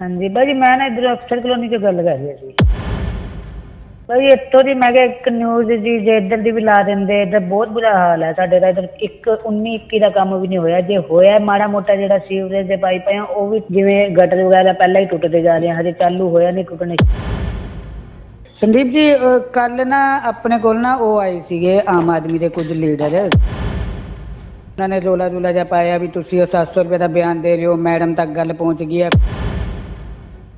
ਹਾਂਜੀ, ਭਾਜੀ ਮੈਂ ਨਾ ਇਧਰ ਅਫਸਰ ਕਲੋਨੀ ਤੋਂ ਗੱਲ ਕਰ ਰਿਹਾ ਸੀ। ਭਾਜੀ ਇੱਥੋਂ ਦੀ ਮੈਂ ਕਿਹਾ ਇੱਕ ਨਿਊਜ਼ ਜੀ, ਜੇ ਇੱਧਰ ਦੀ ਵੀ ਲਾ ਦਿੰਦੇ, ਇੱਧਰ ਬਹੁਤ ਬੁਰਾ ਹਾਲ ਹੈ ਸਾਡੇ ਦਾ, ਇੱਧਰ ਇੱਕ 19 21 ਦਾ ਕੰਮ ਵੀ ਨਹੀਂ ਹੋਇਆ। ਜੇ ਹੋਇਆ ਮਾੜਾ ਮੋਟਾ ਜਿਹੜਾ ਸੀਵਰੇਜ ਦੇ ਪਾਈਪ ਆ, ਉਹ ਵੀ ਜਿਵੇਂ ਗਟਰ ਵਗੈਰਾ ਪਹਿਲਾਂ ਹੀ ਟੁੱਟਦੇ ਜਾ ਰਹੇ ਆ, ਹਜੇ ਚਾਲੂ ਹੋਇਆ ਨਹੀਂ ਕੋਈ ਸੰਦੀਪ ਜੀ ਕੱਲ ਨਾ ਆਪਣੇ ਕੋਲ ਨਾ ਉਹ ਆਏ ਸੀਗੇ, ਆਮ ਆਦਮੀ ਦੇ ਕੁਝ ਲੀਡਰ ਉਹਨਾਂ ਨੇ ਰੋਲਾ ਰੂਲਾ ਜਿਹਾ ਪਾਇਆ ਵੀ ਤੁਸੀਂ ਉਹ 700 ਰੁਪਏ ਦਾ ਬਿਆਨ ਦੇ ਰਹੇ ਹੋ, ਮੈਡਮ ਤੱਕ ਗੱਲ ਪਹੁੰਚ ਗਈ ਹੈ।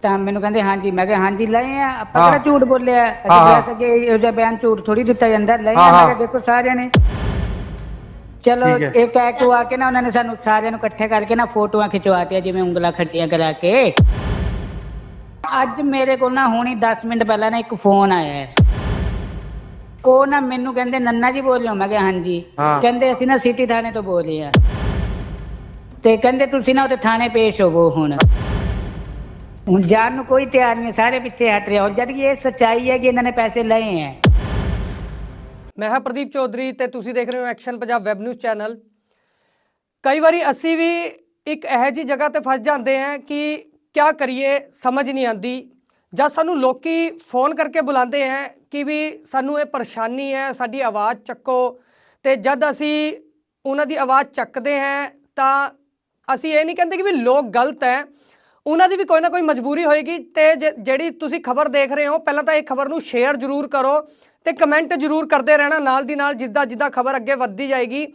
ਤਾਂ ਮੈਨੂੰ ਕਹਿੰਦੇ ਹਾਂਜੀ। ਮੈਂ ਕਿਹਾ ਹਾਂਜੀ ਲਏ ਆ। ਆਪਾਂ ਹਾਂ। ਕਿਹੜਾ ਝੂਠ ਬੋਲਿਆ? ਅਸੀਂ ਹਾਂ। ਕਹਿ ਸਕੇ ਇਹੋ ਜਿਹਾ ਬਿਆਨ ਝੂਠ ਥੋੜੀ ਦਿੱਤਾ ਜਾਂਦਾ। ਲਏ ਆ ਮੈਂ ਹਾਂ। ਕਿਹਾ ਦੇਖੋ ਸਾਰਿਆਂ ਨੇ। ਚਲੋ ਠੀਕ ਹੈ। ਇਹ ਕਹਿ ਕੇ ਆ ਕੇ ਨਾ ਉਹਨਾਂ ਨੇ ਸਾਨੂੰ ਸਾਰਿਆਂ ਨੂੰ ਇਕੱਠੇ ਕਰਕੇ ਨਾ ਫੋਟੋਆਂ ਖਿਚਵਾਤੀਆਂ ਜਿਵੇਂ ਉਂਗਲਾਂ ਖੱਟੀਆਂ ਕਰਾ ਕੇ। ਅੱਜ ਮੇਰੇ ਕੋਲ ਨਾ ਹੁਣੀ 10 ਮਿੰਟ ਪਹਿਲਾਂ ਨਾ ਇੱਕ ਫੋਨ ਆਇਆ ਹੈ। ਉਹ ਨਾ ਮੈਨੂੰ ਕਹਿੰਦੇ ਨੰਨਾ ਜੀ ਬੋਲ ਰਹੇ ਹੋ? ਮੈਂ ਕਿਹਾ ਹਾਂਜੀ। ਹਾਂ। ਕਹਿੰਦੇ ਅਸੀਂ ਨਾ ਸਿਟੀ ਥਾਣੇ ਤੋਂ ਬੋਲ ਰਹੇ ਆ ਤੇ ਕਹਿੰਦੇ ਤੁਸੀਂ ਨਾ ਉਹਦੇ ਥਾਣੇ ਪੇਸ਼ ਹੋਵੋ ਹੁਣ। ਹੁਣ ਜਾਣ ਨੂੰ ਕੋਈ ਤਿਆਰ ਨਹੀਂ, ਸਾਰੇ ਪਿੱਛੇ ਹਟ ਰਹੇ ਹੋ ਜਦ ਕਿ ਇਹ ਸੱਚਾਈ ਹੈ ਕਿ ਇਹਨਾਂ ਨੇ ਪੈਸੇ ਲਏ ਹੈ ਮੈਂ ਹਾਂ ਪ੍ਰਦੀਪ ਚੌਧਰੀ ਤੇ ਤੁਸੀਂ ਦੇਖ ਰਹੇ ਹੋ action Punjab web news channel ਕਈ ਵਾਰੀ ਅਸੀਂ ਵੀ ਇੱਕ ਇਹੋ ਜਿਹੀ ਜਗ੍ਹਾ ਤੇ ਫਸ ਜਾਂਦੇ ਹਾਂ ਕਿ ਕੀ ਕਰੀਏ, ਸਮਝ ਨਹੀਂ ਆਂਦੀ ਜਦ ਸਾਨੂੰ ਲੋਕੀ ਫੋਨ ਕਰਕੇ ਬੁਲਾਉਂਦੇ ਹੈ ਕਿ ਵੀ ਸਾਨੂੰ ਇਹ ਪਰੇਸ਼ਾਨੀ ਹੈ, ਸਾਡੀ ਆਵਾਜ਼ ਚੱਕੋ। ਤੇ ਜਦ ਅਸੀਂ ਉਹਨਾਂ ਦੀ ਆਵਾਜ਼ ਚੱਕਦੇ ਹਾਂ ਤਾਂ ਅਸੀਂ ਇਹ ਨਹੀਂ ਕਹਿੰਦੇ ਕਿ ਵੀ ਲੋਕ ਗਲਤ ਹੈ ਉਹਨਾਂ ਦੀ ਵੀ ਕੋਈ ਨਾ ਕੋਈ ਮਜਬੂਰੀ ਹੋਏਗੀ ਤੇ ਜਿਹੜੀ ਤੁਸੀਂ ਖਬਰ ਦੇਖ ਰਹੇ ਹੋ, ਪਹਿਲਾਂ ਤਾਂ ਇਹ ਖਬਰ ਨੂੰ ਸ਼ੇਅਰ ਜ਼ਰੂਰ ਕਰੋ ਤੇ ਕਮੈਂਟ ਜ਼ਰੂਰ ਕਰਦੇ ਰਹਿਣਾ ਨਾਲ ਦੀ ਨਾਲ ਜਿੱਦਾਂ ਜਿੱਦਾਂ ਖਬਰ ਅੱਗੇ ਵੱਧਦੀ ਜਾਏਗੀ।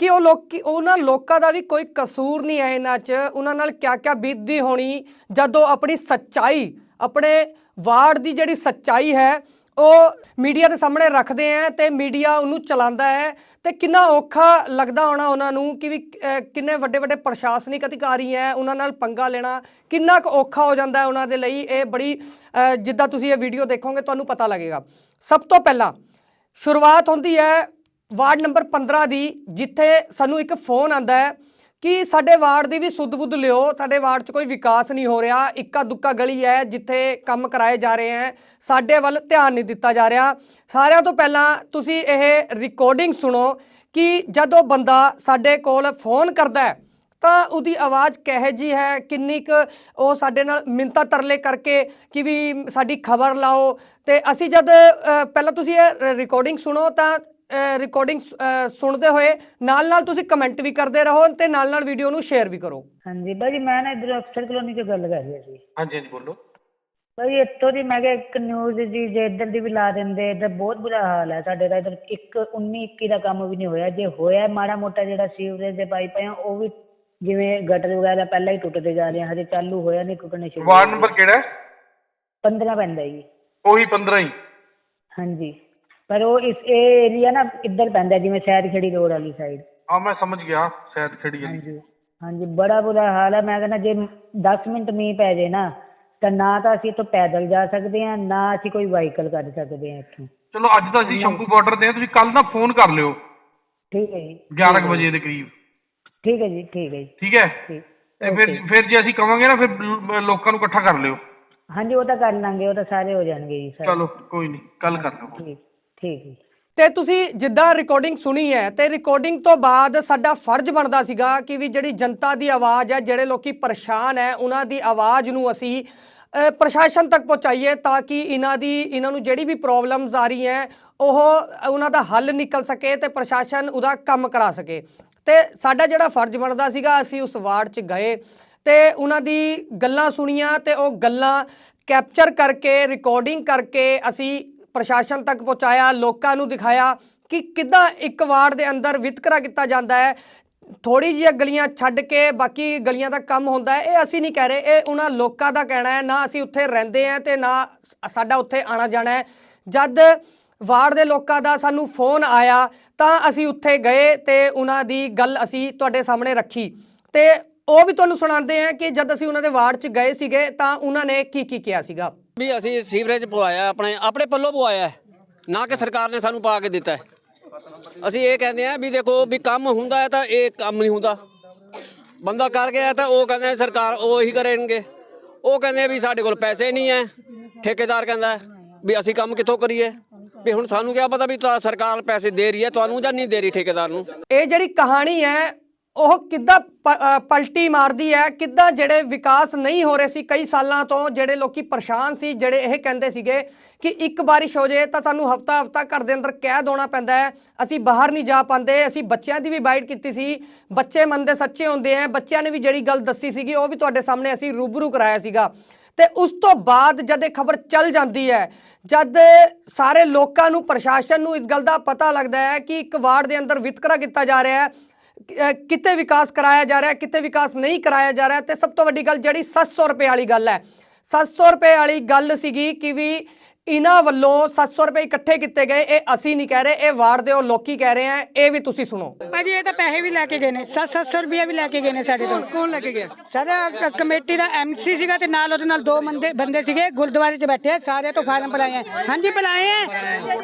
ਕਿ ਉਹ ਲੋਕ ਉਹਨਾਂ ਲੋਕਾਂ ਦਾ ਵੀ ਕੋਈ ਕਸੂਰ ਨਹੀਂ ਹੈ ਇਹਨਾਂ 'ਚ। ਉਹਨਾਂ ਨਾਲ ਕਿਆ ਕਿਆ ਬੀਤਦੀ ਹੋਣੀ, ਜਦੋਂ ਆਪਣੀ ਸੱਚਾਈ, ਆਪਣੇ ਵਾਰਡ ਦੀ ਜਿਹੜੀ ਸੱਚਾਈ ਹੈ ਉਹ ਮੀਡੀਆ ਦੇ ਸਾਹਮਣੇ ਰੱਖਦੇ ਆ ਤੇ ਮੀਡੀਆ ਉਹਨੂੰ ਚਲਾਉਂਦਾ ਹੈ ਤੇ ਕਿੰਨਾ ਔਖਾ ਲੱਗਦਾ ਹੋਣਾ ਉਹਨਾਂ ਨੂੰ ਕਿ ਵੀ ਕਿੰਨੇ ਵੱਡੇ ਵੱਡੇ ਪ੍ਰਸ਼ਾਸਨਿਕ ਅਧਿਕਾਰੀ ਹੈ ਉਹਨਾਂ ਨਾਲ ਪੰਗਾ ਲੈਣਾ, ਕਿੰਨਾ ਕੁ ਔਖਾ ਹੋ ਜਾਂਦਾ ਹੈ ਉਹਨਾਂ ਦੇ ਲਈ ਇਹ ਬੜੀ ਜਿੱਦਾਂ ਤੁਸੀਂ ਇਹ ਵੀਡੀਓ ਦੇਖੋਗੇ ਤੁਹਾਨੂੰ ਪਤਾ ਲੱਗੇਗਾ। ਸਭ ਤੋਂ ਪਹਿਲਾਂ ਸ਼ੁਰੂਆਤ ਹੁੰਦੀ ਹੈ ਵਾਰਡ ਨੰਬਰ 15 ਦੀ, ਜਿੱਥੇ ਸਾਨੂੰ ਇੱਕ ਫੋਨ ਆਂਦਾ ਹੈ ਕਿ ਸਾਡੇ ਵਾਰਡ ਦੀ ਵੀ ਸੁੱਧ-ਬੁੱਧ ਲਿਓ, ਸਾਡੇ ਵਾਰਡ 'ਚ ਕੋਈ ਵਿਕਾਸ ਨਹੀਂ ਹੋ ਰਿਹਾ, ਇੱਕਾ ਦੁੱਕਾ ਗਲੀ ਹੈ ਜਿੱਥੇ ਕੰਮ ਕਰਾਏ ਜਾ ਰਹੇ ਹੈ, ਸਾਡੇ ਵੱਲ ਧਿਆਨ ਨਹੀਂ ਦਿੱਤਾ ਜਾ ਰਿਹਾ। ਸਾਰਿਆਂ ਤੋਂ ਪਹਿਲਾਂ ਤੁਸੀਂ ਇਹ ਰਿਕਾਰਡਿੰਗ ਸੁਣੋ ਕਿ ਜਦੋਂ ਬੰਦਾ ਸਾਡੇ ਕੋਲ ਫੋਨ ਕਰਦਾ ਹੈ, ਤਾਂ ਉਹਦੀ ਆਵਾਜ਼ ਕਿਹੋ ਜੀ ਹੈ, ਕਿੰਨੀ ਕੁ ਉਹ ਸਾਡੇ ਨਾਲ ਮਿੰਤਾ ਤਰਲੇ ਕਰਕੇ ਕਿ ਵੀ ਸਾਡੀ ਖਬਰ ਲਾਓ। ਤੇ ਅਸੀਂ ਜਦ ਪਹਿਲਾਂ ਤੁਸੀਂ ਇਹ ਰਿਕਾਰਡਿੰਗ ਸੁਣੋ ਤਾਂ ਰਿਕਾਰਡਿੰਗ ਸੁਣਦੇ ਹੋਏ ਨਾਲ ਨਾਲ ਤੁਸੀਂ ਕਮੈਂਟ ਵੀ ਕਰਦੇ ਰਹੋ ਤੇ ਨਾਲ ਨਾਲ ਵੀਡੀਓ ਨੂੰ ਸ਼ੇਅਰ ਵੀ ਕਰੋ। ਹਾਂਜੀ ਭਾਜੀ ਮੈਂ ਨਾ ਇਧਰ ਅਫਸਰ ਕਲੋਨੀ ਤੋਂ ਗੱਲ ਕਰ ਰਿਹਾ ਸੀ। ਹਾਂਜੀ ਹਾਂਜੀ ਬੋਲੋ। ਭਾਜੀ ਇੱਥੋਂ ਦੀ ਮੈਂ ਕਿਹਾ ਇੱਕ ਨਿਊਜ਼ ਜੀ ਜੇ ਇੱਧਰ ਦੀ ਵੀ ਲਾ ਦਿੰਦੇ ਇੱਧਰ ਬਹੁਤ ਬੁਰਾ ਹਾਲ ਹੈ ਸਾਡੇ ਦਾ ਇੱਧਰ ਇੱਕ 19 21 ਦਾ ਕੰਮ ਵੀ ਨਹੀਂ ਹੋਇਆ। ਜੇ ਹੋਇਆ ਮਾੜਾ ਮੋਟਾ ਜਿਹੜਾ ਸੀਵਰੇਜ ਦੇ ਪਾਈਪ ਆ ਉਹ ਵੀ ਜਿਵੇਂ ਗਟਰ ਵਗੈਰਾ ਪਹਿਲਾਂ ਹੀ ਟੁੱਟਦੇ ਜਾ ਰਹੇ ਆ ਹਜੇ ਚਾਲੂ ਹੋਇਆ ਨਹੀਂ ਕੋਈ ਕਨੈਕਸ਼ਨ ਵਾਰਡ ਨੰਬਰ ਕਿਹੜਾ ਹੈ? 15 ਪੈਂਦਾ ਜੀ। ਉਹੀ 15 ਹੀ। ਹਾਂਜੀ। ਪਰ ਉਹ ਇਸ ਇਹ ਏਰੀਆ ਨਾ ਇੱਧਰ ਪੈਂਦਾ ਜਿਵੇਂ ਸ਼ਹਿਰ ਖੜੀ ਰੋਡ ਵਾਲੀ ਸਾਈਡ ਆ ਮੈਂ ਸਮਝ ਗਿਆ ਸ਼ਾਇਦ ਖੜੀ ਹੈ ਹਾਂਜੀ ਹਾਂਜੀ ਬੜਾ ਬੁਰਾ ਹਾਲ ਹੈ ਮੈਂ ਕਹਿੰਦਾ ਜੇ 10 ਮਿੰਟ ਮੀਂਹ ਪੈ ਜੇ ਨਾ ਤਾਂ ਨਾ ਤਾਂ ਅਸੀਂ ਇੱਥੋਂ ਪੈਦਲ ਜਾ ਸਕਦੇ ਹਾਂ ਨਾ ਅਸੀਂ ਕੋਈ ਵਾਹੀਕਲ ਕੱਢ ਸਕਦੇ ਹਾਂ ਇੱਥੋਂ। ਚਲੋ ਅੱਜ ਤਾਂ ਅਸੀਂ ਸ਼ੰਕੂ ਬਾਰਡਰ ਤੇ ਤੁਸੀਂ ਕੱਲ ਨਾ ਫੋਨ ਕਰ ਲਿਓ। ਠੀਕ ਹੈ ਜੀ। 11 ਕੁ ਵਜੇ ਦੇ ਕਰੀਬ। ਠੀਕ ਹੈ ਜੀ ਠੀਕ ਹੈ ਜੀ। ਠੀਕ ਹੈ? ਤੇ ਫਿਰ ਫਿਰ ਜੇ ਅਸੀਂ ਕਵਾਂਗੇ ਨਾ ਫਿਰ ਲੋਕਾਂ ਨੂੰ ਇਕੱਠਾ ਕਰ ਲਿਓ। ਹਾਂਜੀ ਉਹ ਤਾਂ ਕਰ ਲਾਂਗੇ ਉਹ ਤਾਂ ਸਾਰੇ ਹੋ ਜਾਣਗੇ ਜੀ ਸਾਰੇ। ਚਲੋ ਕੋਈ ਨਹੀਂ ਕੱਲ ਕਰ ਲਓ ਠੀਕ ਜੀ। ਤੇ ਤੁਸੀਂ ਜਿੱਦਾਂ ਰਿਕਾਰਡਿੰਗ ਸੁਣੀ ਹੈ, ਤੇ ਰਿਕਾਰਡਿੰਗ ਤੋਂ ਬਾਅਦ ਸਾਡਾ ਫਰਜ਼ ਬਣਦਾ ਸੀਗਾ ਕਿ ਵੀ ਜਿਹੜੀ ਜਨਤਾ ਦੀ ਆਵਾਜ਼ ਹੈ, ਜਿਹੜੇ ਲੋਕੀ ਪਰੇਸ਼ਾਨ ਹੈ, ਉਹਨਾਂ ਦੀ ਆਵਾਜ਼ ਨੂੰ ਅਸੀਂ ਪ੍ਰਸ਼ਾਸਨ ਤੱਕ ਪਹੁੰਚਾਈਏ ਤਾਂ ਕਿ ਇਹਨਾਂ ਦੀ, ਇਹਨਾਂ ਨੂੰ ਜਿਹੜੀ ਵੀ ਪ੍ਰੋਬਲਮਸ ਆ ਰਹੀ ਹੈ ਉਹ ਉਹਨਾਂ ਦਾ ਹੱਲ ਨਿਕਲ ਸਕੇ ਤੇ ਪ੍ਰਸ਼ਾਸਨ ਉਹਦਾ ਕੰਮ ਕਰਾ ਸਕੇ। ਤੇ ਸਾਡਾ ਜਿਹੜਾ ਫਰਜ਼ ਬਣਦਾ ਸੀਗਾ, ਅਸੀਂ ਉਸ ਵਾਰਡ 'ਚ ਗਏ ਤੇ ਉਹਨਾਂ ਦੀ ਗੱਲਾਂ ਸੁਣੀਆਂ ਤੇ ਉਹ ਗੱਲਾਂ ਕੈਪਚਰ ਕਰਕੇ ਰਿਕਾਰਡਿੰਗ ਕਰਕੇ ਅਸੀਂ ਪ੍ਰਸ਼ਾਸਨ ਤੱਕ ਪਹੁੰਚਾਇਆ, ਲੋਕਾਂ ਨੂੰ ਦਿਖਾਇਆ ਕਿ ਕਿੱਦਾਂ ਇੱਕ ਵਾਰਡ ਦੇ ਅੰਦਰ ਵਿਤਕਰਾ ਕੀਤਾ ਜਾਂਦਾ ਹੈ। ਥੋੜੀ ਜਿਹੀਆਂ ਗਲੀਆਂ ਛੱਡ ਕੇ ਬਾਕੀ ਗਲੀਆਂ ਦਾ ਕੰਮ ਹੁੰਦਾ ਹੈ। ਇਹ ਅਸੀਂ ਨਹੀਂ ਕਹਿ ਰਹੇ, ਇਹ ਉਹਨਾਂ ਲੋਕਾਂ ਦਾ ਕਹਿਣਾ ਹੈ। ਨਾ ਅਸੀਂ ਉੱਥੇ ਰਹਿੰਦੇ ਹਾਂ ਤੇ ਨਾ ਸਾਡਾ ਉੱਥੇ ਆਣਾ ਜਾਣਾ ਹੈ। ਜਦ ਵਾਰਡ ਦੇ ਲੋਕਾਂ ਦਾ ਸਾਨੂੰ ਫੋਨ ਆਇਆ ਤਾਂ ਅਸੀਂ ਉੱਥੇ ਗਏ ਤੇ ਉਹਨਾਂ ਦੀ ਗੱਲ ਅਸੀਂ ਤੁਹਾਡੇ ਸਾਹਮਣੇ ਰੱਖੀ। ਤੇ ਉਹ ਵੀ ਤੁਹਾਨੂੰ ਸੁਣਾਉਂਦੇ ਆ ਕਿ ਜਦ ਅਸੀਂ ਉਹਨਾਂ ਦੇ ਵਾਰਡ 'ਚ ਗਏ ਸੀਗੇ ਤਾਂ ਉਹਨਾਂ ਨੇ ਕੀ ਕੀ ਕਿਹਾ ਸੀਗਾ। ਵੀ ਅਸੀਂ ਸੀਵਰੇਜ ਪਵਾਇਆ, ਆਪਣੇ ਆਪਣੇ ਪੱਲੋਂ ਪਵਾਇਆ ਨਾ ਕਿ ਸਰਕਾਰ ਨੇ ਸਾਨੂੰ ਪਾ ਕੇ ਦਿੱਤਾ ਅਸੀਂ ਇਹ ਕਹਿੰਦੇ ਆ ਵੀ ਦੇਖੋ ਵੀ ਕੰਮ ਹੁੰਦਾ ਹੈ ਤਾਂ ਇਹ ਕੰਮ ਨਹੀਂ ਹੁੰਦਾ। ਬੰਦਾ ਕਰ ਗਿਆ ਤਾਂ ਉਹ ਕਹਿੰਦੇ ਸਰਕਾਰ ਉਹ ਹੀ ਕਰਨਗੇ। ਉਹ ਕਹਿੰਦੇ ਵੀ ਸਾਡੇ ਕੋਲ ਪੈਸੇ ਨਹੀਂ ਹੈ। ਠੇਕੇਦਾਰ ਕਹਿੰਦਾ ਵੀ ਅਸੀਂ ਕੰਮ ਕਿੱਥੋਂ ਕਰੀਏ? ਵੀ ਹੁਣ ਸਾਨੂੰ ਕੀ ਪਤਾ ਵੀ ਤਾਂ ਸਰਕਾਰ ਪੈਸੇ ਦੇ ਰਹੀ ਹੈ, ਤੁਹਾਨੂੰ ਜਾਂ ਨਹੀਂ ਦੇ ਰਹੀ ਠੇਕੇਦਾਰ ਨੂੰ। ਇਹ ਜਿਹੜੀ ਕਹਾਣੀ ਹੈ ਉਹ ਕਿੱਦਾਂ ਪ- ਪਲਟੀ ਮਾਰਦੀ ਹੈ, ਕਿੱਦਾਂ ਜਿਹੜੇ ਵਿਕਾਸ ਨਹੀਂ ਹੋ ਰਹੇ ਸੀ ਕਈ ਸਾਲਾਂ ਤੋਂ, ਜਿਹੜੇ ਲੋਕੀ ਪਰੇਸ਼ਾਨ ਸੀ, ਜਿਹੜੇ ਇਹ ਕਹਿੰਦੇ ਸੀਗੇ ਕਿ ਇੱਕ ਬਾਰਿਸ਼ ਹੋ ਜੇ ਤਾਂ ਸਾਨੂੰ ਹਫਤਾ ਹਫਤਾ ਘਰ ਦੇ ਅੰਦਰ ਕੈਦ ਹੋਣਾ ਪੈਂਦਾ ਹੈ, ਅਸੀਂ ਬਾਹਰ ਨਹੀਂ ਜਾ ਪਾਉਂਦੇ, ਅਸੀਂ ਬੱਚਿਆਂ ਦੀ ਵੀ ਬਾਈਟ ਕੀਤੀ ਸੀ, ਬੱਚੇ ਮੰਨਦੇ ਸੱਚੇ ਹੁੰਦੇ ਆ ਬੱਚਿਆਂ ਨੇ ਵੀ ਜਿਹੜੀ ਗੱਲ ਦੱਸੀ ਸੀਗੀ, ਉਹ ਵੀ ਤੁਹਾਡੇ ਸਾਹਮਣੇ ਅਸੀਂ ਰੂਬਰੂ ਕਰਾਇਆ ਸੀਗਾ। ਤੇ ਉਸ ਤੋਂ ਬਾਅਦ ਜਦ ਇਹ ਖਬਰ ਚੱਲ ਜਾਂਦੀ ਹੈ, ਜਦ ਸਾਰੇ ਲੋਕਾਂ ਨੂੰ, ਪ੍ਰਸ਼ਾਸਨ ਨੂੰ ਇਸ ਗੱਲ ਦਾ ਪਤਾ ਲੱਗਦਾ ਹੈ ਕਿ ਇੱਕ ਵਾਰਡ ਦੇ ਅੰਦਰ ਵਿਤਕਰਾ ਕੀਤਾ ਜਾ ਰਿਹਾ ਹੈ ਕਿਤੇ ਵਿਕਾਸ ਕਰਾਇਆ ਜਾ ਰਿਹਾ ਹੈ ਕਿਤੇ ਵਿਕਾਸ ਨਹੀਂ ਕਰਾਇਆ ਜਾ ਰਿਹਾ, ਤੇ ਸਭ ਤੋਂ ਵੱਡੀ ਗੱਲ ਜਿਹੜੀ 700 ਰੁਪਏ ਵਾਲੀ ਗੱਲ ਹੈ। 700 ਰੁਪਏ ਵਾਲੀ ਗੱਲ ਸੀਗੀ ਕਿ ਵੀ ਇਹਨਾਂ ਵੱਲੋਂ 700 ਰੁਪਏ ਇਕੱਠੇ ਕੀਤੇ ਗਏ। ਇਹ ਅਸੀਂ ਨਹੀਂ ਕਹਿ ਰਹੇ ਇਹ ਵਾਰਡ ਦੇ ਉਹ ਲੋਕੀ ਕਹਿ ਰਹੇ ਆ। ਇਹ ਵੀ ਤੁਸੀਂ ਸੁਣੋ। ਭਾਜੀ ਇਹ ਤਾਂ ਪੈਸੇ ਵੀ ਲੈ ਕੇ ਗਏ ਨੇ। 7-700 ਰੁਪਏ ਵੀ ਲੈ ਕੇ ਗਏ ਨੇ ਸਾਡੇ ਤੋਂ। ਕੌਣ ਲੈ ਕੇ ਗਿਆ? ਸਰ ਕ- ਕਮੇਟੀ ਦਾ ਐਮਸੀ ਸੀਗਾ ਤੇ ਨਾਲ ਉਹਦੇ ਨਾਲ ਦੋ ਬੰਦੇ ਬੰਦੇ ਸੀਗੇ ਗੁਰਦੁਆਰੇ 'ਚ ਬੈਠੇ ਆ, ਸਾਰੇ ਤੋਂ ਫਾਰਮ ਭਰਾਏ ਆ ਹਾਂਜੀ ਭਰਾਏ ਆ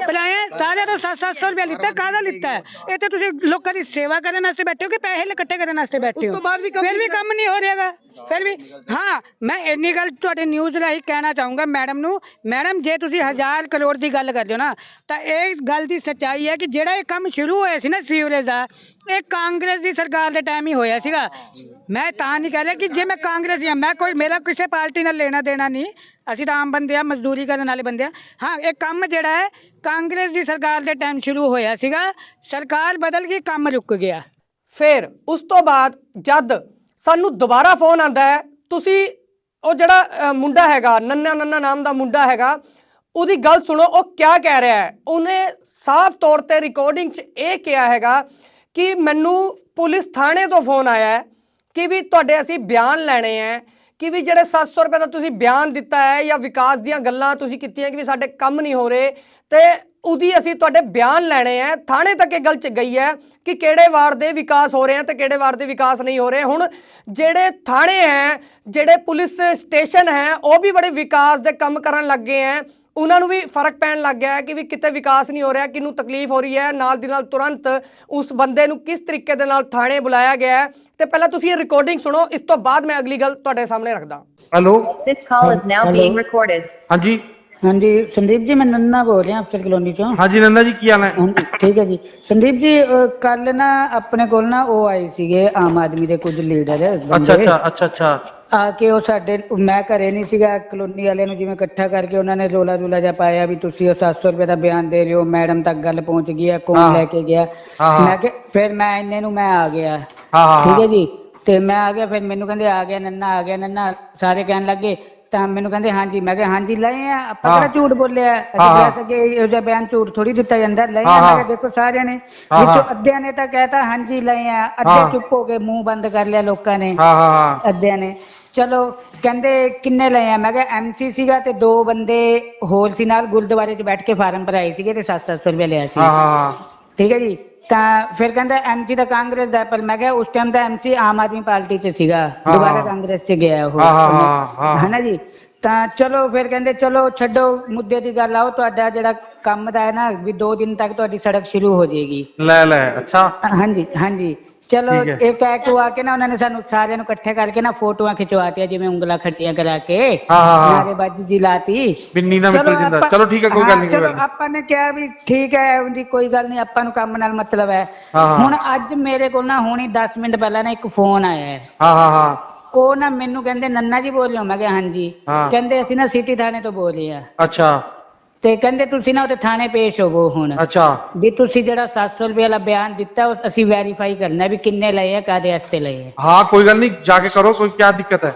ਭਰਾਏ ਆ, ਸਾਰੇ ਤੋਂ 7-700 ਰੁਪਏ ਲਿੱਤਾ। ਕਾਹਦਾ ਲਿੱਤਾ ਹੈ? ਇਹ ਤੇ ਤੁਸੀਂ ਲੋਕਾਂ ਦੀ ਸੇਵਾ ਕਰਨ ਵਾਸਤੇ ਬੈਠੇ ਹੋ ਕਿ ਪੈਸੇ ਇਕੱਠੇ ਕਰਨ ਵਾਸਤੇ ਬੈਠੇ ਹੋ? ਫਿਰ ਵੀ ਕੰਮ ਨਹੀਂ ਹੋ ਰਿਹਾਗਾ। ਫਿਰ ਵੀ ਹਾਂ, ਮੈਂ ਇੰਨੀ ਗੱਲ ਤੁਹਾਡੇ ਨਿਊਜ਼ ਰਾਹੀਂ ਕਹਿਣਾ ਚਾਹੂੰਗਾ ਮੈਡਮ ਨੂੰ। ਮੈਡਮ ਜੇ ਤੁਸੀਂ 1000 ਕਰੋੜ ਦੀ ਗੱਲ ਕਰਦੇ ਹੋ ਨਾ, ਤਾਂ ਇਹ ਗੱਲ ਦੀ ਸੱਚਾਈ ਹੈ ਕਿ ਜਿਹੜਾ ਇਹ ਕੰਮ ਸ਼ੁਰੂ ਹੋਇਆ ਸੀ ਨਾ ਸੀਵਰੇਜ ਦਾ, ਇਹ ਕਾਂਗਰਸ ਦੀ ਸਰਕਾਰ ਦੇ ਟਾਈਮ ਹੀ ਹੋਇਆ ਸੀਗਾ। ਮੈਂ ਤਾਂ ਨਹੀਂ ਕਹਿ ਰਿਹਾ ਕਿ ਜੇ ਮੈਂ ਕਾਂਗਰਸੀ ਹਾਂ, ਮੈਂ ਕੋਈ, ਮੇਰਾ ਕਿਸੇ ਪਾਰਟੀ ਨਾਲ ਲੈਣਾ ਦੇਣਾ ਨਹੀਂ। ਅਸੀਂ ਤਾਂ ਆਮ ਬੰਦੇ ਆ ਮਜ਼ਦੂਰੀ ਕਰਨ ਵਾਲੇ ਬੰਦੇ ਆ ਹਾਂ, ਇਹ ਕੰਮ ਜਿਹੜਾ ਹੈ, ਕਾਂਗਰਸ ਦੀ ਸਰਕਾਰ ਦੇ ਟਾਈਮ ਸ਼ੁਰੂ ਹੋਇਆ ਸੀਗਾ। ਸਰਕਾਰ ਬਦਲ ਗਈ, ਕੰਮ ਰੁਕ ਗਿਆ। ਫਿਰ ਉਸ ਤੋਂ ਬਾਅਦ ਜਦ ਸਾਨੂੰ ਦੁਬਾਰਾ ਫੋਨ ਆਂਦਾ ਹੈ। ਤੁਸੀਂ ਉਹ ਜਿਹੜਾ ਮੁੰਡਾ ਹੈਗਾ, ਨੰਨਾ ਨੰਨਾ ਨਾਮ ਦਾ ਮੁੰਡਾ ਹੈਗਾ, ਉਹਦੀ ਗੱਲ ਸੁਣੋ, ਉਹ ਕਿਆ ਕਹਿ ਰਿਹਾ ਹੈ? ਉਹਨੇ ਸਾਫ਼ ਤੌਰ ਤੇ ਰਿਕਾਰਡਿੰਗ 'ਚ ਇਹ ਕਿਹਾ ਹੈਗਾ ਕਿ ਮੈਨੂੰ ਪੁਲਿਸ ਥਾਣੇ ਤੋਂ ਫੋਨ ਆਇਆ ਹੈ ਕਿ ਵੀ ਤੁਹਾਡੇ ਅਸੀਂ ਬਿਆਨ ਲੈਣੇ ਹੈ। ਕਿ ਵੀ ਜਿਹੜੇ 700 ਰੁਪਏ ਦਾ ਤੁਸੀਂ ਬਿਆਨ ਦਿੱਤਾ ਹੈ ਜਾਂ ਵਿਕਾਸ ਦੀਆਂ ਗੱਲਾਂ ਤੁਸੀਂ ਕੀਤੀਆਂ ਕਿ ਵੀ ਸਾਡੇ ਕੰਮ ਨਹੀਂ ਹੋ ਰਹੇ, ਤੇ ਉਹਦੀ ਅਸੀਂ ਤੁਹਾਡੇ ਬਿਆਨ ਲੈਣੇ ਆ ਥਾਣੇ ਤੱਕ ਇਹ ਗੱਲ ਚ ਗਈ ਹੈ ਕਿ ਕਿਹੜੇ ਵਾਰਡ ਦੇ ਵਿਕਾਸ ਹੋ ਰਹੇ ਆ ਤੇ ਕਿਹੜੇ ਵਾਰਡ ਦੇ ਵਿਕਾਸ ਨਹੀਂ ਹੋ ਰਹੇ। ਹੁਣ ਜਿਹੜੇ ਥਾਣੇ ਹੈ, ਜਿਹੜੇ ਪੁਲਿਸ ਸਟੇਸ਼ਨ ਹੈ, ਉਹ ਵੀ ਬੜੇ ਵਿਕਾਸ ਦੇ ਕੰਮ ਕਰਨ ਲੱਗੇ ਗਏ ਹੈ। ਉਹਨਾਂ ਨੂੰ ਵੀ ਫ਼ਰਕ ਪੈਣ ਲੱਗ ਗਿਆ ਹੈ ਕਿ ਵੀ ਕਿਤੇ ਵਿਕਾਸ ਨਹੀਂ ਹੋ ਰਿਹਾ ਕਿਨੂੰ ਤਕਲੀਫ ਹੋ ਰਹੀ ਹੈ ਨਾਲ ਦੀ ਨਾਲ ਤੁਰੰਤ ਉਸ ਬੰਦੇ ਨੂੰ ਕਿਸ ਤਰੀਕੇ ਦੇ ਨਾਲ ਥਾਣੇ ਬੁਲਾਇਆ ਗਿਆ ਹੈ। ਤੇ ਪਹਿਲਾਂ ਤੁਸੀਂ ਇਹ ਰਿਕਾਰਡਿੰਗ ਸੁਣੋ ਇਸ ਤੋਂ ਬਾਅਦ ਮੈਂ ਅਗਲੀ ਗੱਲ ਤੁਹਾਡੇ ਸਾਹਮਣੇ ਰੱਖਦਾ। Hello This call is now being recorded. ਹਾਂਜੀ? ਹਾਂਜੀ ਸੰਦੀਪ ਜੀ ਮੈਂ ਨੰਨਾ ਬੋਲ ਰਿਹਾ ਅਫਸਰ ਕਲੋਨੀ ਚੋਂ। ਹਾਂਜੀ ਨੰਦਾ ਜੀ ਕੀ ਹਾਲ ਹੈ? ਹਾਂਜੀ, ਠੀਕ ਹੈ ਜੀ। ਸੰਦੀਪ ਜੀ ਕੱਲ ਨਾ ਆਪਣੇ ਕੋਲ ਨਾ ਉਹ ਆਏ ਸੀਗੇ ਆਮ ਆਦਮੀ ਦੇ ਕੁਝ ਲੀਡਰ ਅੱਛਾ ਅੱਛਾ ਅੱਛਾ ਅੱਛਾ। ਆ ਕੇ ਉਹ ਸਾਡੇ ਮੈਂ ਘਰੇ ਨਹੀਂ ਸੀਗਾ ਕਲੋਨੀ ਵਾਲਿਆਂ ਨੂੰ ਜਿਵੇਂ ਇਕੱਠਾ ਕਰਕੇ ਉਹਨਾਂ ਨੇ ਰੋਲਾ ਰੂਲਾ ਜਿਹਾ ਪਾਇਆ ਵੀ ਤੁਸੀਂ ਉਹ 700 ਰੁਪਏ ਦਾ ਬਿਆਨ ਦੇ ਰਹੇ ਹੋ ਮੈਡਮ ਤੱਕ ਗੱਲ ਪਹੁੰਚ ਗਈ ਹੈ ਹਾਂ। ਕੌਣ ਲੈ ਕੇ ਗਿਆ। ਹਾਂ, ਹਾਂ। ਮੈਂ ਕਿ ਫਿਰ ਮੈਂ ਇੰਨੇ ਨੂੰ ਮੈਂ ਆ ਗਿਆ। ਹਾਂ ਹਾਂ। ਠੀਕ ਹੈ ਜੀ। ਤੇ ਮੈਂ ਆ ਗਿਆ ਫਿਰ ਮੈਨੂੰ ਕਹਿੰਦੇ ਆ ਗਿਆ ਨੰਨਾ ਆ ਗਿਆ ਨੰਨਾ ਸਾਰੇ ਕਹਿਣ ਲੱਗੇ ਤਾਂ ਮੈਨੂੰ ਕਹਿੰਦੇ ਹਾਂਜੀ। ਮੈਂ ਕਿਹਾ ਹਾਂਜੀ ਲਏ ਆ। ਆਪਾਂ। ਕਿਹੜਾ ਝੂਠ ਬੋਲਿਆ? ਅਸੀਂ ਹਾਂ, ਹਾਂ। ਕਹਿ ਸਕੇ ਇਹੋ ਜਿਹਾ ਬਿਆਨ ਝੂਠ ਥੋੜੀ ਦਿੱਤਾ ਜਾਂਦਾ। ਲਏ ਆ ਮੈਂ ਹਾਂ। ਕਿਹਾ ਦੇਖੋ ਸਾਰਿਆਂ ਨੇ। ਹਾਂ, ਵਿੱਚੋਂ ਹਾਂ। ਅੱਧਿਆਂ ਨੇ ਤਾਂ ਕਹਿਤਾ ਹਾਂਜੀ ਲਏ ਆ। ਹਾਂ। ਅੱਧੇ ਚੁੱਪ ਹੋ ਗਏ ਮੂੰਹ ਬੰਦ ਕਰ ਲਿਆ ਲੋਕਾਂ ਨੇ। ਹਾਂ ਹਾਂ ਹਾਂ। ਅੱਧਿਆਂ ਨੇ। ਚਲੋ ਕਹਿੰਦੇ ਕਿੰਨੇ ਲਏ ਆ? ਮੈਂ ਕਿਹਾ ਐਮਸੀ ਸੀਗਾ ਤੇ ਦੋ ਬੰਦੇ ਹੋਰ ਸੀ ਨਾਲ ਗੁਰਦੁਆਰੇ 'ਚ ਬੈਠ ਕੇ ਫਾਰਮ ਭਰਾਏ ਸੀਗੇ ਤੇ 7-700 ਰੁਪਏ ਲਿਆ ਸੀ। ਹਾਂ ਹਾਂ। ਠੀਕ ਹੈ ਜੀ? ਫਿਰ ਕਹਿੰਦਾ ਐਮਸੀ ਤਾਂ ਕਾਂਗਰਸ ਦਾ ਪਰ ਮੈਂ ਕਿਹਾ ਉਸ ਟਾਈਮ ਦਾ ਐਮਸੀ ਆਮ ਆਦਮੀ ਪਾਰਟੀ 'ਚ ਸੀਗਾ। ਦੁਬਾਰਾ। ਕਾਂਗਰਸ 'ਚ ਗਿਆ ਉਹ। ਹਾਂ, ਹਾਂ, ਜੀ? ਤਾਂ ਚਲੋ ਫਿਰ ਕਹਿੰਦੇ ਚਲੋ ਛੱਡੋ ਮੁੱਦੇ ਦੀ ਗੱਲ ਆਓ ਤੁਹਾਡਾ ਜਿਹੜਾ ਕੰਮ ਦਾ ਹੈ ਨਾ ਵੀ 2 ਦਿਨ ਤੱਕ ਤੁਹਾਡੀ ਸੜਕ ਸ਼ੁਰੂ ਹੋ ਜਾਏਗੀ। ਲੈ ਲੈ ਅੱਛਾ। ਹਾਂਜੀ ਹਾਂਜੀ। ਚਲੋ ਠੀਕ ਹੈ। ਇਹ ਕਹਿ ਕੇ ਆ ਕੇ ਨਾ ਉਹਨਾਂ ਨੇ ਸਾਨੂੰ ਸਾਰਿਆਂ ਨੂੰ ਇਕੱਠੇ ਕਰਕੇ ਨਾ ਫੋਟੋਆਂ ਖਿਚਵਾਤੀਆਂ ਜਿਵੇਂ ਉਂਗਲਾਂ ਖੱਟੀਆਂ ਕਰਾ ਕੇ ਹਾਂ, ਹਾਂ, ਹਾਂ। ਨਾਅਰੇਬਾਜ਼ੀ ਜੀ ਲਾਤੀ। ਬਿੰਨੀ ਦਾ ਮਿੱਤਲ ਚਲੋ ਜਿੰਦਾ। ਆਪਾਂ- ਚਲੋ ਠੀਕ ਹੈ ਕੋਈ ਗੱਲ ਨਹੀਂ ਕੋਈ ਹਾਂ, ਗੱਲ ਚਲੋ ਨਹੀਂ। ਆਪਾਂ ਨੇ ਕਿਹਾ ਵੀ ਠੀਕ ਹੈ ਉਹਦੀ ਕੋਈ ਗੱਲ ਨਹੀਂ ਆਪਾਂ ਨੂੰ ਕੰਮ ਨਾਲ ਮਤਲਬ ਹੈ। ਹਾਂ, ਹਾਂ। ਹੁਣ ਅੱਜ ਮੇਰੇ ਕੋਲ ਨਾ ਹੁਣੀ 10 ਮਿੰਟ ਪਹਿਲਾਂ ਨਾ ਇੱਕ ਫੋਨ ਆਇਆ ਹੈ। ਹਾਂ ਹਾਂ ਹਾਂ। ਉਹ ਨਾ ਮੈਨੂੰ ਕਹਿੰਦੇ ਨੰਨਾ ਜੀ ਬੋਲ ਰਹੇ ਹੋ? ਮੈਂ ਕਿਹਾ ਹਾਂਜੀ। ਹਾਂ। ਕਹਿੰਦੇ ਅਸੀਂ ਨਾ ਸਿਟੀ ਥਾਣੇ ਤੋਂ ਬੋਲ ਰਹੇ ਆ ਅੱਛਾ। ਤੇ ਕਹਿੰਦੇ ਤੁਸੀਂ ਨਾ ਉਹਦੇ ਥਾਣੇ ਪੇਸ਼ ਹੋਵੋ ਹੁਣ। ਅੱਛਾ। ਵੀ ਤੁਸੀਂ ਜਿਹੜਾ 700 ਰੁਪਏ ਵਾਲਾ ਬਿਆਨ ਦਿੱਤਾ ਉਹ ਅਸੀਂ ਵੈਰੀਫਾਈ ਕਰਨਾ ਵੀ ਕਿੰਨੇ ਲਏ ਆ ਕਾਦੇ ਵਾਸਤੇ ਲਏ ਆ। ਹਾਂ ਕੋਈ ਗੱਲ ਨਹੀਂ ਜਾ ਕੇ ਕਰੋ ਕੋਈ ਕੀ ਦਿੱਕਤ ਹੈ?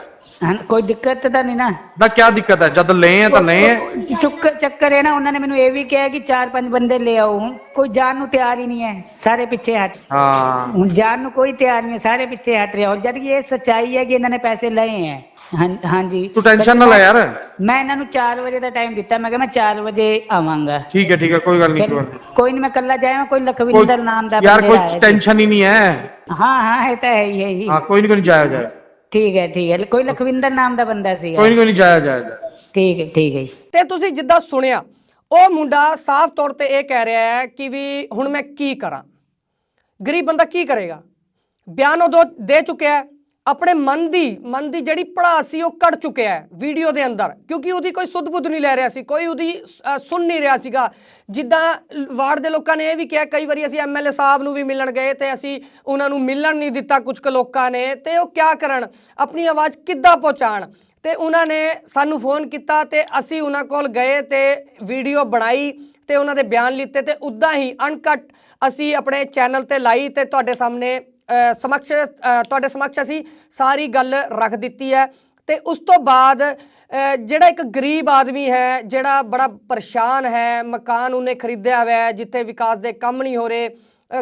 ਹਨ ਕੋਈ ਦਿੱਕਤ ਤਾਂ ਨਹੀਂ ਨਾ। ਨਾ ਕੀ ਦਿੱਕਤ ਹੈ? ਜਦ ਲਏ ਹੈ ਤਾਂ ਲਏ ਹੈ ਚੁੱਕ ਚੱਕਰ ਹੈ ਨਾ ਉਹਨਾਂ ਨੇ ਮੈਨੂੰ ਇਹ ਵੀ ਕਿਹਾ ਕਿ ਚਾਰ ਪੰਜ ਬੰਦੇ ਲੈ ਆਓ ਹੁਣ। ਕੋਈ ਜਾਣ ਨੂੰ ਤਿਆਰ ਹੀ ਨਹੀਂ ਹੈ ਸਾਰੇ ਪਿੱਛੇ ਹਟ। ਹਾਂ। ਹੁਣ ਜਾਣ ਨੂੰ ਕੋਈ ਤਿਆਰ ਨਹੀਂ ਹੈ ਸਾਰੇ ਪਿੱਛੇ ਹਟ ਰਹੇ। ਔਰ ਜਦ ਕਿ ਇਹ ਸੱਚਾਈ ਹੈ ਕਿ ਇਹਨਾਂ ਨੇ ਪੈਸੇ ਲਏ ਹੈ ਹਾਂ- ਹਾਂਜੀ। ਤੂੰ ਟੈਨਸ਼ਨ ਨਾ ਲੈ ਯਾਰ। ਮੈਂ ਇਹਨਾਂ ਨੂੰ 4 ਵਜੇ ਦਾ ਟਾਈਮ ਦਿੱਤਾ। ਮੈਂ ਕਿਹਾ ਮੈਂ 4 ਵਜੇ ਆਵਾਂਗਾ। ਠੀਕ ਹੈ ਠੀਕ ਹੈ ਕੋਈ ਗੱਲ ਨਹੀਂ ਕੋਈ ਗੱਲ ਨਹੀਂ ਕੋਈ ਨਹੀਂ ਮੈਂ ਕੱਲਾ ਜਾਇਆ ਕੋਈ ਲਖਵਿੰਦਰ ਨਾਮ ਦਾ ਯਾਰ ਬੰਦਾ ਕੋਈ ਆਇਆ ਸੀ। ਟੈਨਸ਼ਨ ਹੀ ਨਹੀਂ ਹੈ। ਹਾਂ ਹਾਂ ਇਹ ਤਾਂ ਹੈ ਹੀ ਹੈ ਜੀ ਹਾਂ ਕੋਈ ਨਹੀਂ ਕੋਈ ਨਹੀਂ ਜਾਇਆ ਜਾਇਆ। ਠੀਕ ਹੈ ਠੀਕ ਹੈ। ਕੋਈ ਲਖਵਿੰਦਰ ਨਾਮ ਦਾ ਬੰਦਾ ਸੀਗਾ ਕੋਈ ਨਹੀਂ ਕੋਈ ਨਹੀਂ ਜਾਇਆ ਜਾਇਆ ਜਾਇਆ। ਠੀਕ ਹੈ ਠੀਕ ਹੈ ਜੀ। ਤੇ ਤੁਸੀਂ ਜਿੱਦਾਂ ਸੁਣਿਆ ਉਹ ਮੁੰਡਾ ਸਾਫ਼ ਤੌਰ ਤੇ ਇਹ ਕਹਿ ਰਿਹਾ ਹੈ ਕਿ ਵੀ ਹੁਣ ਮੈਂ ਕੀ ਕਰਾਂ? ਗਰੀਬ ਬੰਦਾ ਕੀ ਕਰੇਗਾ? ਬਿਆਨ ਉਹ ਦੋ ਦੇ ਚੁੱਕਿਆ ਹੈ। ਆਪਣੇ ਮਨ ਦੀ ਮਨ ਦੀ ਜਿਹੜੀ ਪੜਾਸ ਸੀ ਉਹ ਕੱਢ ਚੁੱਕਿਆ ਹੈ ਵੀਡੀਓ ਦੇ ਅੰਦਰ, ਕਿਉਂਕਿ ਉਹਦੀ ਕੋਈ ਸੁੱਧ ਬੁੱਧ ਨਹੀਂ ਲੈ ਰਿਹਾ ਸੀ, ਕੋਈ ਉਹਦੀ ਸੁਣ ਨਹੀਂ ਰਿਹਾ ਸੀਗਾ। ਜਿੱਦਾਂ ਵਾਰਡ ਦੇ ਲੋਕਾਂ ਨੇ ਇਹ ਵੀ ਕਿਹਾ, ਕਈ ਵਾਰੀ ਅਸੀਂ ਐਮਐਲਏ ਸਾਹਿਬ ਨੂੰ ਵੀ ਮਿਲਣ ਗਏ ਤੇ ਅਸੀਂ ਉਹਨਾਂ ਨੂੰ ਮਿਲਣ ਨਹੀਂ ਦਿੱਤਾ ਕੁਝ ਕੁ ਲੋਕਾਂ ਨੇ, ਤੇ ਉਹ ਕਿਆ ਕਰਨ? ਆਪਣੀ ਆਵਾਜ਼ ਕਿੱਦਾਂ ਪਹੁੰਚਾਣ ਤੇ ਉਹਨਾਂ ਨੇ ਸਾਨੂੰ ਫੋਨ ਕੀਤਾ ਤੇ ਅਸੀਂ ਉਹਨਾਂ ਕੋਲ ਗਏ ਤੇ ਵੀਡੀਓ ਬਣਾਈ ਤੇ ਉਹਨਾਂ ਦੇ ਬਿਆਨ ਲਿੱਤੇ ਤੇ ਉਦਾਂ ਹੀ ਅਨਕਟ ਅਸੀਂ ਆਪਣੇ ਚੈਨਲ ਤੇ ਲਾਈ ਤੇ ਤੁਹਾਡੇ ਸਾਹਮਣੇ ਸਮਕਸ਼ ਤੁਹਾਡੇ ਸਮਕਸ਼ ਅਸੀਂ ਸਾਰੀ ਗੱਲ ਰੱਖ ਦਿੱਤੀ ਹੈ। ਤੇ ਉਸ ਤੋਂ ਬਾਅਦ ਜਿਹੜਾ ਇੱਕ ਗਰੀਬ ਆਦਮੀ ਹੈ, ਜਿਹੜਾ ਬੜਾ ਪਰੇਸ਼ਾਨ ਹੈ, ਮਕਾਨ ਉਹਨੇ ਖਰੀਦਿਆ ਹੋਇਆ ਹੈ, ਜਿੱਥੇ ਵਿਕਾਸ ਦੇ ਕੰਮ ਨਹੀਂ ਹੋ ਰਹੇ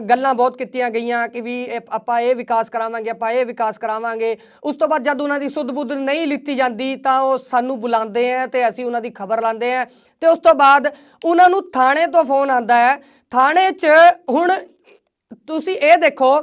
ਗੱਲਾਂ ਬਹੁਤ ਕੀਤੀਆਂ ਗਈਆਂ ਕਿ ਵੀ ਇਹ ਆਪਾਂ ਇਹ ਵਿਕਾਸ ਕਰਾਵਾਂਗੇ, ਆਪਾਂ ਇਹ ਵਿਕਾਸ ਕਰਾਵਾਂਗੇ। ਉਸ ਤੋਂ ਬਾਅਦ ਜਦ ਉਹਨਾਂ ਦੀ ਸੁੱਧ ਬੁੱਧ ਨਹੀਂ ਲਿੱਤੀ ਜਾਂਦੀ, ਤਾਂ ਉਹ ਸਾਨੂੰ ਬੁਲਾਉਂਦੇ ਆ ਤੇ ਅਸੀਂ ਉਹਨਾਂ ਦੀ ਖਬਰ ਲਾਉਂਦੇ ਆ। ਤੇ ਉਸ ਤੋਂ ਬਾਅਦ ਉਹਨਾਂ ਨੂੰ ਥਾਣੇ ਤੋਂ ਫੋਨ ਆਂਦਾ ਹੈ। ਥਾਣੇ 'ਚ ਹੁਣ ਤੁਸੀਂ ਇਹ ਦੇਖੋ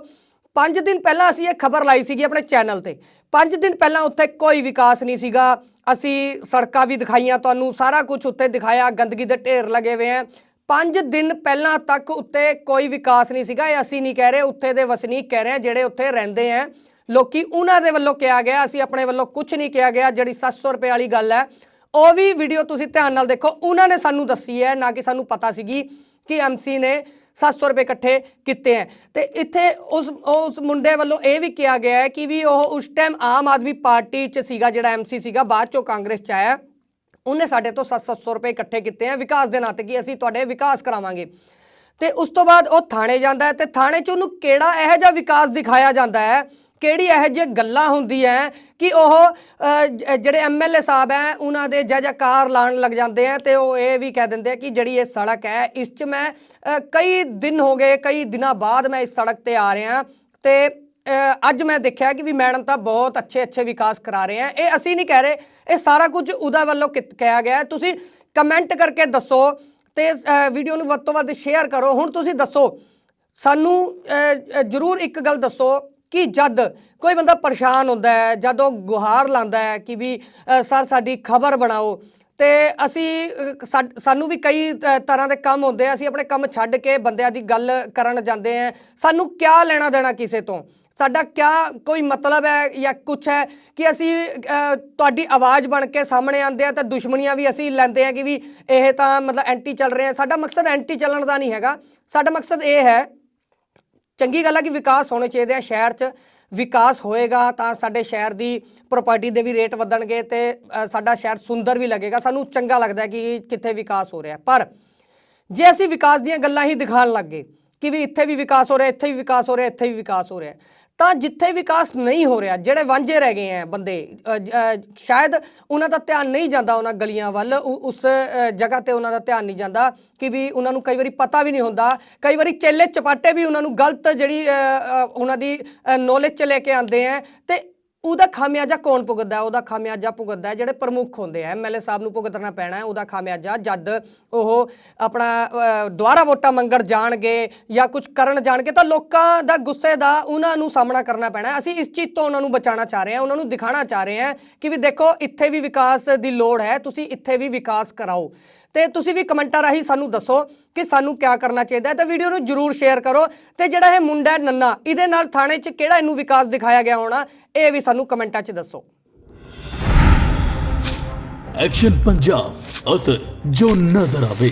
5 ਦਿਨ ਪਹਿਲਾਂ ਅਸੀਂ ਇਹ ਖਬਰ ਲਾਈ ਸੀਗੀ ਆਪਣੇ ਚੈਨਲ ਤੇ। 5 ਦਿਨ ਪਹਿਲਾਂ ਉੱਥੇ ਕੋਈ ਵਿਕਾਸ ਨਹੀਂ ਸੀਗਾ। ਅਸੀਂ ਸੜਕਾਂ ਵੀ ਦਿਖਾਈਆਂ, ਤੁਹਾਨੂੰ ਸਾਰਾ ਕੁਝ ਉੱਥੇ ਦਿਖਾਇਆ, ਗੰਦਗੀ ਦੇ ਢੇਰ ਲੱਗੇ ਹੋਏ ਆ। 5 ਦਿਨ ਪਹਿਲਾਂ ਤੱਕ ਉੱਤੇ ਕੋਈ ਵਿਕਾਸ ਨਹੀਂ ਸੀਗਾ, ਇਹ ਅਸੀਂ ਨਹੀਂ ਕਹਿ ਰਹੇ, ਉੱਥੇ ਦੇ ਵਸਨੀਕ ਕਹਿ ਰਹੇ ਆ, ਜਿਹੜੇ ਉੱਥੇ ਰਹਿੰਦੇ ਆ। ਲੋਕੀ ਉਹਨਾਂ ਦੇ ਵੱਲੋਂ ਕਿਹਾ ਗਿਆ, ਅਸੀਂ ਆਪਣੇ ਵੱਲੋਂ ਕੁਝ ਨਹੀਂ ਕਿਹਾ ਗਿਆ, ਜਿਹੜੀ 700 ਰੁਪਏ ਵਾਲੀ ਗੱਲ ਹੈ, ਉਹ ਵੀ ਵੀਡੀਓ ਤੁਸੀਂ ਧਿਆਨ ਨਾਲ ਦੇਖੋ। ਉਹਨਾਂ ਨੇ ਸਾਨੂੰ ਦੱਸੀ ਹੈ, ਨਾ ਕਿ ਸਾਨੂੰ ਪਤਾ ਸੀਗੀ ਕਿ ਐਮਸੀ ਨੇ 700 ਰੁਪਏ ਇਕੱਠੇ ਕੀਤੇ ਹੈ। ਤੇ ਇੱਥੇ ਉਸ ਉਸ ਮੁੰਡੇ ਵੱਲੋਂ ਇਹ ਵੀ ਕਿਹਾ ਗਿਆ ਹੈ ਕਿ ਵੀ ਉਹ ਉਸ ਟਾਈਮ ਆਮ ਆਦਮੀ ਪਾਰਟੀ 'ਚ ਸੀਗਾ, ਜਿਹੜਾ ਐਮਸੀ ਸੀਗਾ, ਬਾਅਦ ਚੋਂ ਕਾਂਗਰਸ 'ਚ ਆਇਆ। ਉਹਨੇ ਸਾਡੇ ਤੋਂ 700 ਰੁਪਏ ਇਕੱਠੇ ਕੀਤੇ ਆ ਵਿਕਾਸ ਦੇ ਨਾਂ ਤੇ ਕਿ ਅਸੀਂ ਤੁਹਾਡੇ ਵਿਕਾਸ ਕਰਾਵਾਂਗੇ। ਤੇ ਉਸ ਤੋਂ ਬਾਅਦ ਉਹ ਥਾਣੇ ਜਾਂਦਾ ਹੈ। ਤੇ ਥਾਣੇ 'ਚ ਉਹਨੂੰ ਕਿਹੜਾ ਇਹੋ ਜਿਹਾ ਵਿਕਾਸ ਦਿਖਾਇਆ ਜਾਂਦਾ ਹੈ? ਕਿਹੜੀ ਇਹੋ ਜਿਹੀ ਗੱਲਾਂ ਹੁੰਦੀ ਹੈ? ਕਿ ਉਹ ਅ, ਜ- ਜਿਹੜੇ ਐਮਐਲਏ ਸਾਹਿਬ ਹੈ ਉਹਨਾਂ ਦੇ ਜੈ ਜੈਕਾਰ ਲਾਣ ਲੱਗ ਜਾਂਦੇ ਆ ਤੇ ਉਹ ਇਹ ਵੀ ਕਹਿ ਦਿੰਦੇ ਆ ਕਿ ਜਿਹੜੀ ਇਹ ਸੜਕ ਹੈ ਇਸ 'ਚ ਮੈਂ ਕਈ ਦਿਨ ਹੋ ਗਏ ਕਈ ਦਿਨਾਂ ਬਾਅਦ ਮੈਂ ਇਸ ਸੜਕ ਤੇ ਆ ਰਿਹਾ ਤੇ ਅੱਜ ਮੈਂ ਦੇਖਿਆ ਕਿ ਵੀ ਮੈਡਮ ਤਾਂ ਬਹੁਤ ਅੱਛੇ ਅੱਛੇ ਵਿਕਾਸ ਕਰਾ ਰਹੇ ਆ। ਇਹ ਅਸੀਂ ਨਹੀਂ ਕਹਿ ਰਹੇ ਇਹ ਸਾਰਾ ਕੁਝ ਉਹਦਾ ਵੱਲੋਂ ਕਿਤ- ਕਿਹਾ ਗਿਆ ਤੁਸੀਂ ਕਮੈਂਟ ਕਰਕੇ ਦੱਸੋ ਤੇ ਵੀਡੀਓ ਨੂੰ ਵੱਧ ਤੋਂ ਵੱਧ ਸ਼ੇਅਰ ਕਰੋ। ਹੁਣ ਤੁਸੀਂ ਦੱਸੋ ਸਾਨੂੰ ਜ਼ਰੂਰ ਇੱਕ ਗੱਲ ਦੱਸੋ ਕਿ ਜਦ ਕੋਈ ਬੰਦਾ ਪਰੇਸ਼ਾਨ ਹੁੰਦਾ ਹੈ, ਜਦ ਉਹ ਗੁਹਾਰ ਲਾਉਂਦਾ ਹੈ ਕਿ ਵੀ ਸਰ ਸਾਡੀ ਖਬਰ ਬਣਾਓ, ਤੇ ਅਸੀਂ ਸਾ- ਸਾਨੂੰ ਵੀ ਕਈ ਤ- ਤਰ੍ਹਾਂ ਦੇ ਕੰਮ ਹੁੰਦੇ ਆ, ਅਸੀਂ ਆਪਣੇ ਕੰਮ ਛੱਡ ਕੇ ਬੰਦਿਆਂ ਦੀ ਗੱਲ ਕਰਨ ਜਾਂਦੇ ਆ। ਸਾਨੂੰ ਕਿਆ ਲੈਣਾ ਦੇਣਾ ਕਿਸੇ ਤੋਂ? ਸਾਡਾ ਕਿਆ ਕੋਈ ਮਤਲਬ ਹੈ ਜਾਂ ਕੁਝ ਹੈ ਕਿ ਅਸੀਂ ਤੁਹਾਡੀ ਆਵਾਜ਼ ਬਣ ਕੇ ਸਾਹਮਣੇ ਆਉਂਦੇ ਆ ਤਾਂ ਦੁਸ਼ਮਣੀਆਂ ਵੀ ਅਸੀਂ ਲੈਂਦੇ ਆ ਕਿ ਵੀ ਇਹ ਤਾਂ ਮਤਲਬ ਐਂਟੀ ਚੱਲ ਰਹੇ ਆ। ਸਾਡਾ ਮਕਸਦ ਐਂਟੀ ਚੱਲਣ ਦਾ ਨਹੀਂ ਹੈਗਾ। ਸਾਡਾ ਮਕਸਦ ਇਹ ਹੈ ਚੰਗੀ ਗੱਲ ਹੈ ਕਿ ਵਿਕਾਸ ਹੋਣੇ ਚਾਹੀਦੇ ਆ, ਸ਼ਹਿਰ 'ਚ ਵਿਕਾਸ ਹੋਏਗਾ ਤਾਂ ਸਾਡੇ ਸ਼ਹਿਰ ਦੀ ਪ੍ਰਾਪਰਟੀ ਦੇ ਵੀ ਰੇਟ ਵਧਣਗੇ ਤੇ ਸਾਡਾ ਸ਼ਹਿਰ ਸੁੰਦਰ ਵੀ ਲੱਗੇਗਾ। ਸਾਨੂੰ ਚੰਗਾ ਲੱਗਦਾ ਕਿ ਕਿੱਥੇ ਵਿਕਾਸ ਹੋ ਰਿਹਾ। ਪਰ ਜੇ ਅਸੀਂ ਵਿਕਾਸ ਦੀਆਂ ਗੱਲਾਂ ਹੀ ਦਿਖਾਉਣ ਲੱਗੇ ਕਿ ਵੀ ਇੱਥੇ ਵੀ ਵਿਕਾਸ ਹੋ ਰਿਹਾ, ਇੱਥੇ ਵੀ ਵਿਕਾਸ ਹੋ ਰਿਹਾ, ਇੱਥੇ ਵੀ ਵਿਕਾਸ ਹੋ ਰਿਹਾ ਤਾਂ ਜਿੱਥੇ ਵਿਕਾਸ ਨਹੀਂ ਹੋ ਰਿਹਾ, ਜਿਹੜੇ ਵਾਂਝੇ ਰਹਿ ਗਏ ਆ ਬੰਦੇ ਸ਼ਾਇਦ ਉਹਨਾਂ ਦਾ ਧਿਆਨ ਨਹੀਂ ਜਾਂਦਾ ਉਹਨਾਂ ਗਲੀਆਂ ਵੱਲ, ਉ- ਉਸ ਜਗ੍ਹਾ ਤੇ ਉਹਨਾਂ ਦਾ ਧਿਆਨ ਨਹੀਂ ਜਾਂਦਾ ਕਿ ਵੀ ਉਹਨਾਂ ਨੂੰ ਕਈ ਵਾਰੀ ਪਤਾ ਵੀ ਨਹੀਂ ਹੁੰਦਾ, ਕਈ ਵਾਰੀ ਚੇਲੇ ਚਪਾਟੇ ਵੀ ਉਹਨਾਂ ਨੂੰ ਗਲਤ ਜਿਹੜੀ ਉਹਨਾਂ ਦੀ ਨੌਲੇਜ ਚ ਲੈ ਕੇ ਆਉਂਦੇ ਆ ਤੇ ਉਹਦਾ ਖਾਮਿਆਜਾ ਕੌਣ ਭੁਗਤਦਾ ਹੈ? ਉਹਦਾ ਖਾਮਿਆਜਾ ਭੁਗਤਦਾ ਹੈ ਜਿਹੜੇ ਪ੍ਰਮੁੱਖ ਹੁੰਦੇ ਆ। ਐਮਐਲਏ ਸਾਹਿਬ ਨੂੰ ਭੁਗਤਣਾ ਪੈਣਾ ਹੈ। ਉਹਦਾ ਖਾਮਿਆਜਾ ਜਦ ਉਹ ਆਪਣਾ ਅ, ਦੁਬਾਰਾ ਵੋਟਾਂ ਮੰਗਣ ਜਾਣਗੇ ਜਾਂ ਕੁਝ ਕਰਨ ਜਾਣਗੇ ਤਾਂ ਲੋਕਾਂ ਦਾ ਗੁੱਸੇ ਦਾ ਉਹਨਾਂ ਨੂੰ ਸਾਹਮਣਾ ਕਰਨਾ ਪੈਣਾ ਅਸੀਂ ਇਸ ਚੀਜ਼ ਤੋਂ ਉਹਨਾਂ ਨੂੰ ਬਚਾਉਣਾ ਚਾਹ ਰਹੇ ਹਾਂ ਉਹਨਾਂ ਨੂੰ ਦਿਖਾਉਣਾ ਚਾਹ ਰਹੇ ਹਾਂ ਕਿ ਵੀ ਦੇਖੋ ਇੱਥੇ ਵੀ ਵਿਕਾਸ ਦੀ ਲੋੜ ਹੈ ਤੁਸੀਂ ਇੱਥੇ ਵੀ ਵਿਕਾਸ ਕਰਾਓ। ਤੇ ਤੁਸੀਂ ਵੀ ਕਮੈਂਟਾਂ ਰਾਹੀਂ ਸਾਨੂੰ ਦੱਸੋ ਕਿ ਸਾਨੂੰ ਕੀ ਕਰਨਾ ਚਾਹੀਦਾ ਹੈ। ਤਾਂ ਵੀਡੀਓ ਨੂੰ ਜਰੂਰ ਸ਼ੇਅਰ ਕਰੋ। ਤੇ ਜਿਹੜਾ ਇਹ ਮੁੰਡਾ ਨੰਨਾ, ਇਹਦੇ ਨਾਲ ਥਾਣੇ 'ਚ ਕਿਹੜਾ ਇਹਨੂੰ ਵਿਕਾਸ ਦਿਖਾਇਆ ਗਿਆ ਹੋਣਾ, ਇਹ ਵੀ ਸਾਨੂੰ ਕਮੈਂਟਾਂ 'ਚ ਦੱਸੋ। ਐਕਸ਼ਨ ਪੰਜਾਬ ਅਸਰ ਜੋ ਨਜ਼ਰ ਆਵੇ।